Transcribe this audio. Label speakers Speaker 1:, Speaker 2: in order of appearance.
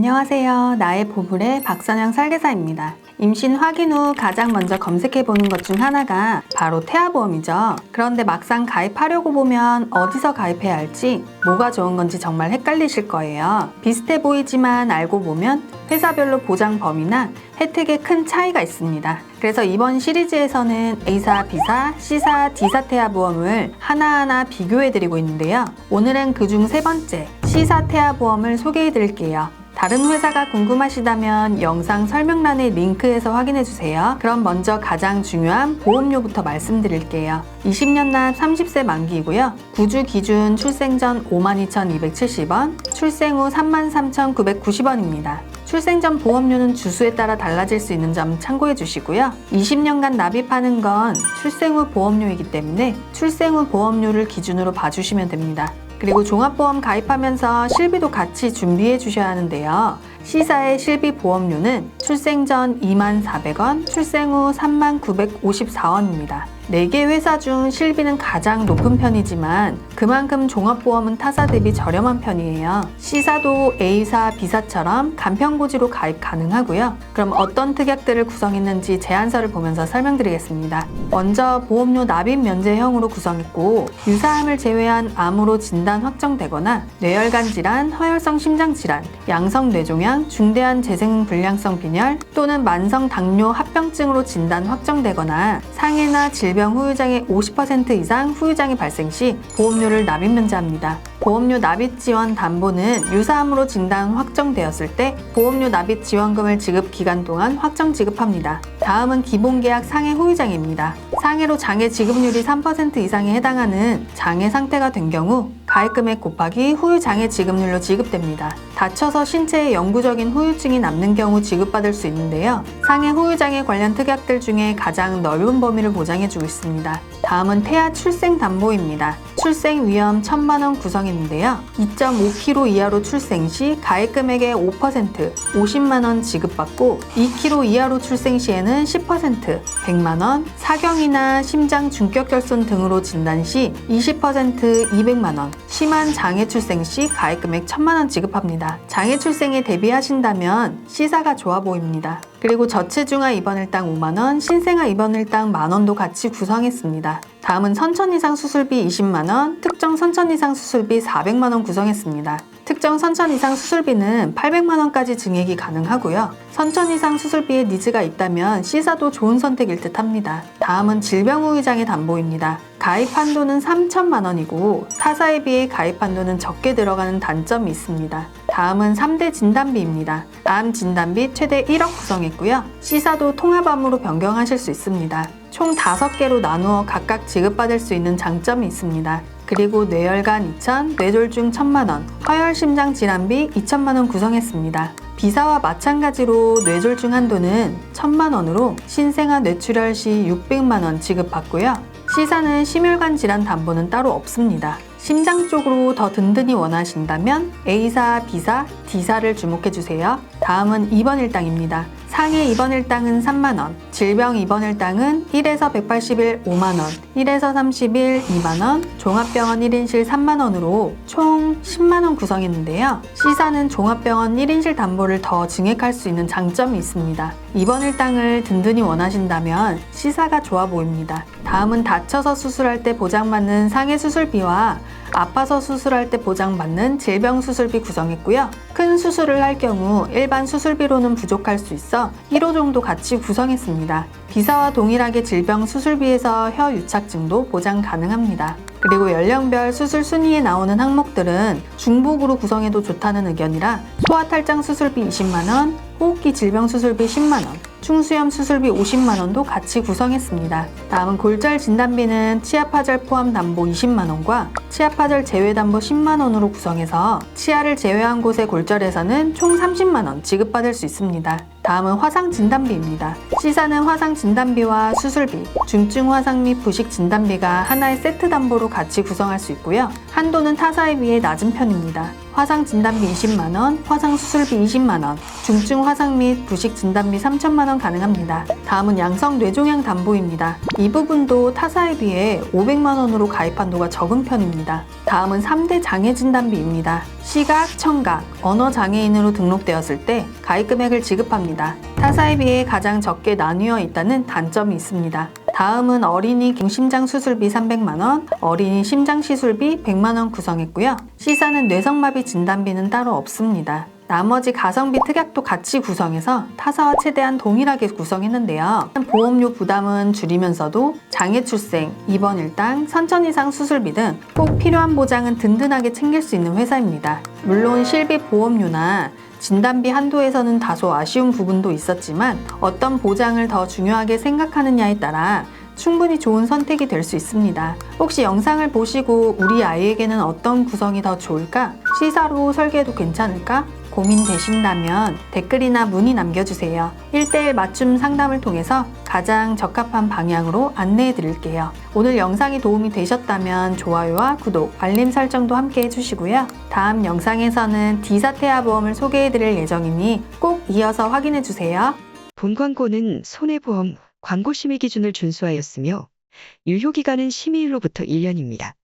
Speaker 1: 안녕하세요. 나의 보물의 박선영 설계사입니다. 임신 확인 후 가장 먼저 검색해 보는 것 중 하나가 바로 태아보험이죠. 그런데 막상 가입하려고 보면 어디서 가입해야 할지 뭐가 좋은 건지 정말 헷갈리실 거예요. 비슷해 보이지만 알고 보면 회사별로 보장 범위나 혜택에 큰 차이가 있습니다. 그래서 이번 시리즈에서는 A사, B사, C사, D사 태아보험을 하나하나 비교해 드리고 있는데요. 오늘은 그중 세 번째 C사 태아보험을 소개해 드릴게요. 다른 회사가 궁금하시다면 영상 설명란의 링크에서 확인해 주세요. 그럼 먼저 가장 중요한 보험료부터 말씀드릴게요. 20년 납 30세 만기이고요. 구주 기준 출생 전 52,270원, 출생 후 33,990원입니다. 출생 전 보험료는 주수에 따라 달라질 수 있는 점 참고해 주시고요. 20년간 납입하는 건 출생 후 보험료이기 때문에 출생 후 보험료를 기준으로 봐주시면 됩니다. 그리고 종합보험 가입하면서 실비도 같이 준비해 주셔야 하는데요. C사의 실비 보험료는 출생 전 2만 400원, 출생 후 3만 954원입니다. 4개 회사 중 실비는 가장 높은 편이지만 그만큼 종합보험은 타사 대비 저렴한 편이에요. C사도 A사, B사처럼 간편고지로 가입 가능하고요. 그럼 어떤 특약들을 구성했는지 제안서를 보면서 설명드리겠습니다. 먼저 보험료 납입 면제형으로 구성했고 유사암을 제외한 암으로 진단 확정되거나 뇌혈관 질환, 허혈성 심장 질환, 양성 뇌종양, 중대한 재생 불량성 빈혈 또는 만성 당뇨 합병증으로 진단 확정되거나 상해나 질병 후유장의 50% 이상 후유장이 발생 시 보험료를 납입 면제합니다. 보험료 납입 지원 담보는 유사암으로 진단 확정되었을 때 보험료 납입 지원금을 지급 기간 동안 확정 지급합니다. 다음은 기본계약 상해 후유장입니다. 상해로 장해 지급률이 3% 이상에 해당하는 장해 상태가 된 경우 가입금액 곱하기 후유 장해 지급률로 지급됩니다. 다쳐서 신체에 영구적인 후유증이 남는 경우 지급받을 수 있는데요. 상해 후유 장애 관련 특약들 중에 가장 넓은 범위를 보장해주고 있습니다. 다음은 태아 출생 담보입니다. 출생 위험 1000만 원 구성했는데요. 2.5kg 이하로 출생 시 가입 금액의 5% 50만 원 지급받고 2kg 이하로 출생 시에는 10% 100만 원, 사경이나 심장 중격 결손 등으로 진단 시 20% 200만 원, 심한 장애 출생 시 가입 금액 1000만 원 지급합니다. 장애 출생에 대비하신다면 C사가 좋아 보입니다. 그리고 저체중아 입원일당 5만원, 신생아 입원일당 만원도 같이 구성했습니다. 다음은 선천 이상 수술비 20만원, 특정 선천 이상 수술비 400만원 구성했습니다. 특정 선천 이상 수술비는 800만 원까지 증액이 가능하고요. 선천 이상 수술비에 니즈가 있다면 C사도 좋은 선택일 듯 합니다. 다음은 질병 후유장애 담보입니다. 가입 한도는 3천만 원이고 타사에 비해 가입 한도는 적게 들어가는 단점이 있습니다. 다음은 3대 진단비입니다. 암 진단비 최대 1억 구성했고요. C사도 통합암으로 변경하실 수 있습니다. 총 5개로 나누어 각각 지급받을 수 있는 장점이 있습니다. 그리고 뇌혈관 2천, 뇌졸중 1천만 원, 허혈심장 질환비 2천만 원 구성했습니다. 비사와 마찬가지로 뇌졸중 한도는 1천만 원으로 신생아 뇌출혈 시 600만 원 지급받고요. C사는 심혈관 질환 담보는 따로 없습니다. 심장 쪽으로 더 든든히 원하신다면 A사, B사, D사를 주목해 주세요. 다음은 2번 일당입니다. 상해 입원 일당은 3만원, 질병 입원 일당은 1에서 180일 5만원, 1에서 30일 2만원, 종합병원 1인실 3만원으로 총 10만원 구성했는데요. C사는 종합병원 1인실 담보를 더 증액할 수 있는 장점이 있습니다. 입원 일당을 든든히 원하신다면 C사가 좋아 보입니다. 다음은 다쳐서 수술할 때 보장받는 상해 수술비와 아파서 수술할 때 보장받는 질병 수술비 구성했고요. 큰 수술을 할 경우 일반 수술비로는 부족할 수 있어 1호 정도 같이 구성했습니다. 비사와 동일하게 질병 수술비에서 혀 유착증도 보장 가능합니다. 그리고 연령별 수술 순위에 나오는 항목들은 중복으로 구성해도 좋다는 의견이라 소아탈장 수술비 20만원, 호흡기 질병 수술비 10만원, 충수염 수술비 50만원도 같이 구성했습니다. 다음은 골절 진단비는 치아 파절 포함 담보 20만원과 치아 파절 제외 담보 10만원으로 구성해서 치아를 제외한 곳의 골절에서는 총 30만원 지급받을 수 있습니다. 다음은 화상 진단비입니다. C사는 화상 진단비와 수술비, 중증 화상 및 부식 진단비가 하나의 세트 담보로 같이 구성할 수 있고요. 한도는 타사에 비해 낮은 편입니다. 화상 진단비 20만원, 화상 수술비 20만원, 중증 화상 및 부식 진단비 3천만원 가능합니다. 다음은 양성 뇌종양 담보입니다. 이 부분도 타사에 비해 500만원으로 가입 한도가 적은 편입니다. 다음은 3대 장애 진단비입니다. 시각, 청각, 언어 장애인으로 등록되었을 때 가입 금액을 지급합니다. 타사에 비해 가장 적게 나뉘어 있다는 단점이 있습니다. 다음은 어린이 심장 수술비 300만 원, 어린이 심장 시술비 100만 원 구성했고요. 시사는 뇌성마비 진단비는 따로 없습니다. 나머지 가성비 특약도 같이 구성해서 타사와 최대한 동일하게 구성했는데요. 보험료 부담은 줄이면서도 장애 출생, 입원 일당, 선천 이상 수술비 등 꼭 필요한 보장은 든든하게 챙길 수 있는 회사입니다. 물론 실비 보험료나 진단비 한도에서는 다소 아쉬운 부분도 있었지만 어떤 보장을 더 중요하게 생각하느냐에 따라 충분히 좋은 선택이 될 수 있습니다. 혹시 영상을 보시고 우리 아이에게는 어떤 구성이 더 좋을까? 시사로 설계해도 괜찮을까? 고민되신다면 댓글이나 문의 남겨주세요. 1대1 맞춤 상담을 통해서 가장 적합한 방향으로 안내해 드릴게요. 오늘 영상이 도움이 되셨다면 좋아요와 구독, 알림 설정도 함께 해주시고요. 다음 영상에서는 디사태아 보험을 소개해 드릴 예정이니 꼭 이어서 확인해 주세요.
Speaker 2: 본 광고는 손해보험 광고 심의 기준을 준수하였으며 유효기간은 심의일로부터 1년입니다.